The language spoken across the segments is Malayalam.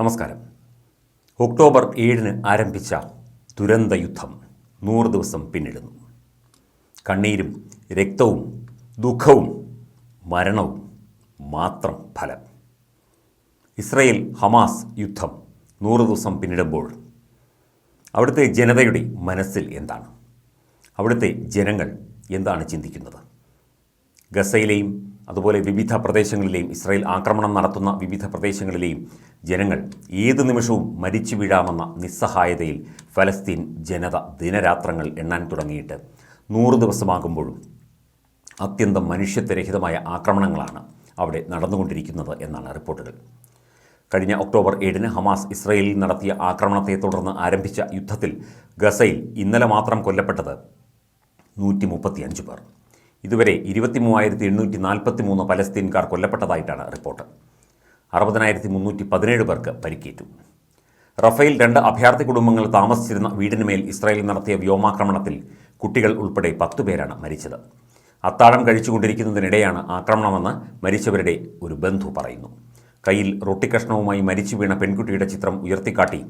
നമസ്കാരം. ഒക്ടോബർ ഏഴിന് ആരംഭിച്ച ദുരന്ത യുദ്ധം നൂറ് ദിവസം പിന്നിടുന്നു. കണ്ണീരും രക്തവും ദുഃഖവും മരണവും മാത്രം ഫലം. ഇസ്രയേൽ ഹമാസ് യുദ്ധം നൂറ് ദിവസം പിന്നിടുമ്പോൾ അവിടുത്തെ ജനതയുടെ മനസ്സിൽ എന്താണ്? അവിടുത്തെ ജനങ്ങൾ എന്താണ് ചിന്തിക്കുന്നത്? ഗസയിലെയും അതുപോലെ വിവിധ പ്രദേശങ്ങളിലെയും ഇസ്രായേൽ ആക്രമണം നടത്തുന്ന വിവിധ പ്രദേശങ്ങളിലെയും ജനങ്ങൾ ഏത് നിമിഷവും മരിച്ചു വീഴാമെന്ന നിസ്സഹായതയിൽ ഫലസ്തീൻ ജനത ദിനരാത്രങ്ങൾ എണ്ണാൻ തുടങ്ങിയിട്ട് നൂറ് ദിവസമാകുമ്പോഴും അത്യന്തം മനുഷ്യത്വരഹിതമായ ആക്രമണങ്ങളാണ് അവിടെ നടന്നുകൊണ്ടിരിക്കുന്നത് എന്നാണ് റിപ്പോർട്ടുകൾ. കഴിഞ്ഞ ഒക്ടോബർ ഏഴിന് ഹമാസ് ഇസ്രയേലിൽ നടത്തിയ ആക്രമണത്തെ തുടർന്ന് ആരംഭിച്ച യുദ്ധത്തിൽ ഗസയിൽ ഇന്നലെ മാത്രം കൊല്ലപ്പെട്ടത് നൂറ്റി മുപ്പത്തിയഞ്ച് പേർ. ഇതുവരെ ഇരുപത്തി മൂവായിരത്തി എണ്ണൂറ്റി നാൽപ്പത്തി മൂന്ന് പലസ്തീൻകാർ കൊല്ലപ്പെട്ടതായിട്ടാണ് റിപ്പോർട്ട്. അറുപതിനായിരത്തി മുന്നൂറ്റി പതിനേഴ് പേർക്ക് പരിക്കേറ്റു. റഫേൽ രണ്ട് അഭയാർത്ഥി കുടുംബങ്ങൾ താമസിച്ചിരുന്ന വീടിനുമേൽ ഇസ്രായേൽ നടത്തിയ വ്യോമാക്രമണത്തിൽ കുട്ടികൾ ഉൾപ്പെടെ പത്തു പേരാണ് മരിച്ചത്. അത്താഴം കഴിച്ചുകൊണ്ടിരിക്കുന്നതിനിടെയാണ് ആക്രമണമെന്ന് മരിച്ചവരുടെ ഒരു ബന്ധു പറയുന്നു. കയ്യിൽ റൊട്ടിക്കഷ്ണവുമായി മരിച്ചു വീണ പെൺകുട്ടിയുടെ ചിത്രം ഉയർത്തിക്കാട്ടി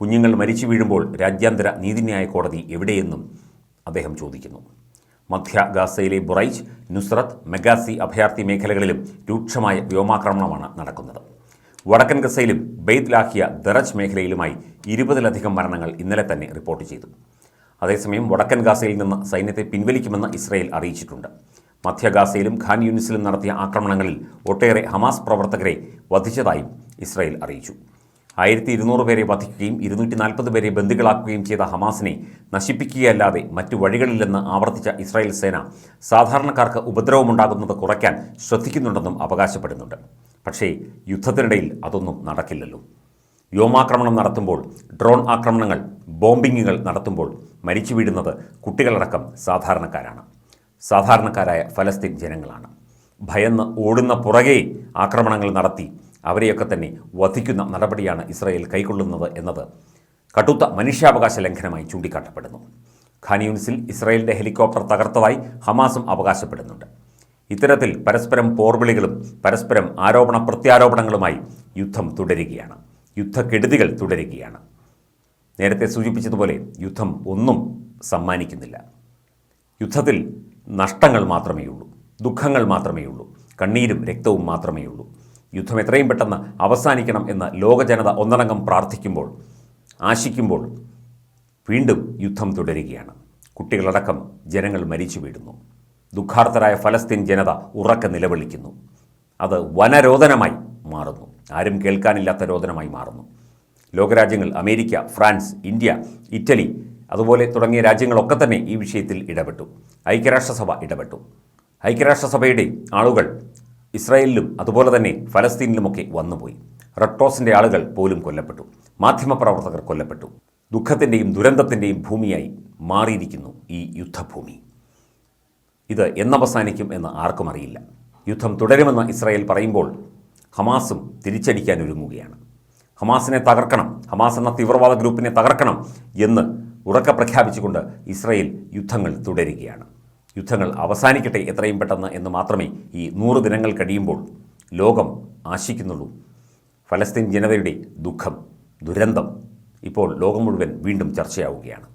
കുഞ്ഞുങ്ങൾ മരിച്ചു വീഴുമ്പോൾ രാജ്യാന്തര നീതിന്യായ കോടതി എവിടെയെന്നും അദ്ദേഹം ചോദിക്കുന്നു. മധ്യ ഗാസയിലെ ബുറൈജ് നുസ്രത്ത് മെഗാസി അഭയാർത്ഥി മേഖലകളിലും രൂക്ഷമായ വ്യോമാക്രമണമാണ് നടക്കുന്നത്. വടക്കൻ ഗസയിലും ബെയ്ത് ലാഹിയ ദറജ് മേഖലയിലുമായി ഇരുപതിലധികം മരണങ്ങൾ ഇന്നലെ തന്നെ റിപ്പോർട്ട് ചെയ്തു. അതേസമയം വടക്കൻ ഗാസയിൽ നിന്ന് സൈന്യത്തെ പിൻവലിക്കുമെന്ന് ഇസ്രയേൽ അറിയിച്ചിട്ടുണ്ട്. മധ്യ ഗാസയിലും ഖാൻ യൂണിസിലും നടത്തിയ ആക്രമണങ്ങളിൽ ഒട്ടേറെ ഹമാസ് പ്രവർത്തകരെ വധിച്ചതായും ഇസ്രയേൽ അറിയിച്ചു. ആയിരത്തി ഇരുന്നൂറ് പേരെ വധിക്കുകയും ഇരുന്നൂറ്റി നാൽപ്പത് പേരെ ബന്ദികളാക്കുകയും ചെയ്ത ഹമാസിനെ നശിപ്പിക്കുകയല്ലാതെ മറ്റു വഴികളില്ലെന്ന് ആവർത്തിച്ച ഇസ്രായേൽ സേന സാധാരണക്കാർക്ക് ഉപദ്രവമുണ്ടാകുന്നത് കുറയ്ക്കാൻ ശ്രദ്ധിക്കുന്നുണ്ടെന്നും അവകാശപ്പെടുന്നുണ്ട്. പക്ഷേ യുദ്ധത്തിനിടയിൽ അതൊന്നും നടക്കില്ലല്ലോ. വ്യോമാക്രമണം നടത്തുമ്പോൾ ഡ്രോൺ ആക്രമണങ്ങൾ ബോംബിങ്ങുകൾ നടത്തുമ്പോൾ മരിച്ചു വീഴുന്നത് കുട്ടികളടക്കം സാധാരണക്കാരാണ്. സാധാരണക്കാരായ ഫലസ്തീൻ ജനങ്ങളാണ്. ഭയന്ന് ഓടുന്ന പുറകെ ആക്രമണങ്ങൾ നടത്തി അവരെയൊക്കെ തന്നെ വധിക്കുന്ന നടപടിയാണ് ഇസ്രായേൽ കൈക്കൊള്ളുന്നത് എന്നത് കടുത്ത മനുഷ്യാവകാശ ലംഘനമായി ചൂണ്ടിക്കാട്ടപ്പെടുന്നു. ഖാനിയൂൻസിൽ ഇസ്രായേലിന്റെ ഹെലികോപ്റ്റർ തകർത്തതായി ഹമാസും അവകാശപ്പെടുന്നുണ്ട്. ഇത്തരത്തിൽ പരസ്പരം പോർവിളികളും പരസ്പരം ആരോപണ പ്രത്യാരോപണങ്ങളുമായി യുദ്ധം തുടരുകയാണ്. യുദ്ധക്കെടുതികൾ തുടരുകയാണ്. നേരത്തെ സൂചിപ്പിച്ചതുപോലെ യുദ്ധം ഒന്നും സമ്മാനിക്കുന്നില്ല. യുദ്ധത്തിൽ നഷ്ടങ്ങൾ മാത്രമേ ഉള്ളൂ ദുഃഖങ്ങൾ മാത്രമേ ഉള്ളൂ കണ്ണീരും രക്തവും മാത്രമേ ഉള്ളൂ യുദ്ധം എത്രയും പെട്ടെന്ന് അവസാനിക്കണം എന്ന് ലോക ജനത ഒന്നടങ്കം പ്രാർത്ഥിക്കുമ്പോൾ ആശിക്കുമ്പോൾ വീണ്ടും യുദ്ധം തുടരുകയാണ്. കുട്ടികളടക്കം ജനങ്ങൾ മരിച്ചു വീടുന്നു ദുഃഖാർത്ഥരായ ഫലസ്തീൻ ജനത ഉറക്കെ നിലവിളിക്കുന്നു. അത് വനരോധനമായി മാറുന്നു. ആരും കേൾക്കാനില്ലാത്ത രോദനമായി മാറുന്നു. ലോകരാജ്യങ്ങൾ അമേരിക്ക ഫ്രാൻസ് ഇന്ത്യ ഇറ്റലി അതുപോലെ തുടങ്ങിയ രാജ്യങ്ങളൊക്കെ തന്നെ ഈ വിഷയത്തിൽ ഇടപെട്ടു. ഐക്യരാഷ്ട്രസഭ ഇടപെട്ടു. ഐക്യരാഷ്ട്രസഭയുടെ ആളുകൾ ഇസ്രായേലിലും അതുപോലെ തന്നെ ഫലസ്തീനിലുമൊക്കെ വന്നുപോയി. റെഡ് ക്രോസിന്റെ ആളുകൾ പോലും കൊല്ലപ്പെട്ടു. മാധ്യമപ്രവർത്തകർ കൊല്ലപ്പെട്ടു. ദുഃഖത്തിന്റെയും ദുരന്തത്തിന്റെയും ഭൂമിയായി മാറിയിരിക്കുന്നു ഈ യുദ്ധഭൂമി. ഇത് എന്നവസാനിക്കും എന്ന് ആർക്കും അറിയില്ല. യുദ്ധം തുടരുമെന്ന് ഇസ്രായേൽ പറയുമ്പോൾ ഹമാസും തിരിച്ചടിക്കാൻ ഒരുങ്ങുകയാണ്. ഹമാസിനെ തകർക്കണം ഹമാസ് എന്ന തീവ്രവാദ ഗ്രൂപ്പിനെ തകർക്കണം എന്ന് ഉറക്കെ പ്രഖ്യാപിച്ചുകൊണ്ട് ഇസ്രായേൽ യുദ്ധങ്ങൾ തുടരുകയാണ്. യുദ്ധങ്ങൾ അവസാനിക്കട്ടെ എത്രയും പെട്ടെന്ന് എന്ന് മാത്രമേ ഈ നൂറ് ദിനങ്ങൾ കഴിയുമ്പോൾ ലോകം ആശിക്കുന്നുള്ളൂ. ഫലസ്തീൻ ജനതയുടെ ദുഃഖം ദുരന്തം ഇപ്പോൾ ലോകം മുഴുവൻ വീണ്ടും ചർച്ചയാവുകയാണ്.